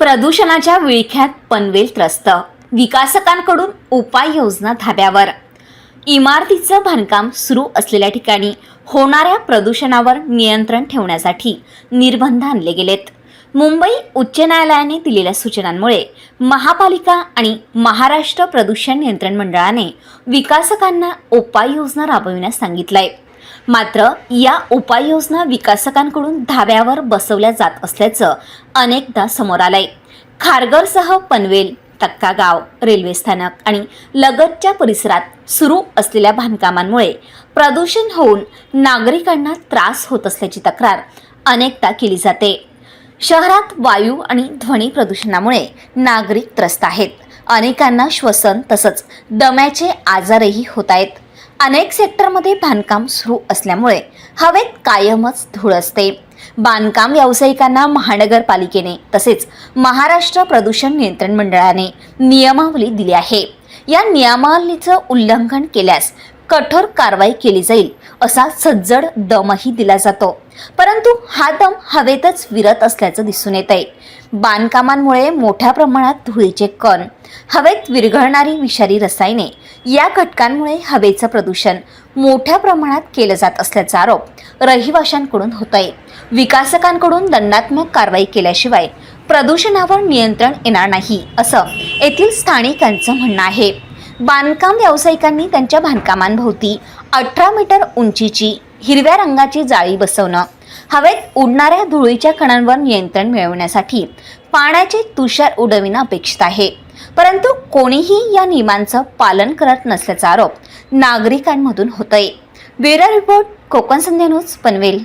प्रदूषणाच्या विळख्यात पनवेल त्रस्त. विकासकांकडून उपाययोजना धाब्यावर. इमारतीचं बांधकाम सुरू असलेल्या ठिकाणी होणाऱ्या प्रदूषणावर नियंत्रण ठेवण्यासाठी निर्बंध आणले गेलेत. मुंबई उच्च न्यायालयाने दिलेल्या सूचनांमुळे महापालिका आणि महाराष्ट्र प्रदूषण नियंत्रण मंडळाने विकासकांना उपाययोजना राबविण्यास सांगितलं आहे मात्र या उपाययोजना विकासकांकडून धाब्यावर बसवल्या जात असल्याचं अनेकदा समोर आलंय. खारघरसह पनवेल तक्का गाव रेल्वे स्थानक आणि लगतच्या परिसरात सुरू असलेल्या बांधकामांमुळे प्रदूषण होऊन नागरिकांना त्रास होत असल्याची तक्रार अनेकदा केली जाते. शहरात वायू आणि ध्वनी प्रदूषणामुळे नागरिक त्रस्त आहेत. अनेकांना श्वसन तसंच दम्याचे आजारही होत आहेत. अनेक सेक्टरमध्ये बांधकाम सुरू असल्यामुळे हवेत कायमच धूळ असते. बांधकाम व्यावसायिकांना महानगरपालिकेने तसेच महाराष्ट्र प्रदूषण नियंत्रण मंडळाने नियमावली दिली आहे. या नियमावलीचं उल्लंघन केल्यास कठोर कारवाई केली जाईल असा सज्जड दमही दिला जातो. परंतु हा दम हवेतच विरत असल्याचं दिसून येत आहे बांधकामांमुळे मोठ्या प्रमाणात धुळीचे कण हवेत विरघळणारी विषारी रसायने या घटकांमुळे हवेचं प्रदूषण मोठ्या प्रमाणात केलं जात असल्याचा आरोप रहिवाशांकडून होत आहे विकासकांकडून दंडात्मक कारवाई केल्याशिवाय प्रदूषणावर नियंत्रण येणार नाही असं येथील स्थानिकांचं म्हणणं आहे. बांधकाम व्यावसायिकांनी त्यांच्या बांधकामांभोवती अठरा मीटर उंचीची हिरव्या रंगाची जाळी बसवणं हवेत उडणाऱ्या धुळीच्या कणांवर नियंत्रण मिळवण्यासाठी पाण्याचे तुषार उडविणं अपेक्षित आहे. परंतु कोणीही या नियमांचं पालन करत नसल्याचा आरोप नागरिकांमधून होतोय. Bureau report Konkan Sandhya news Panvel.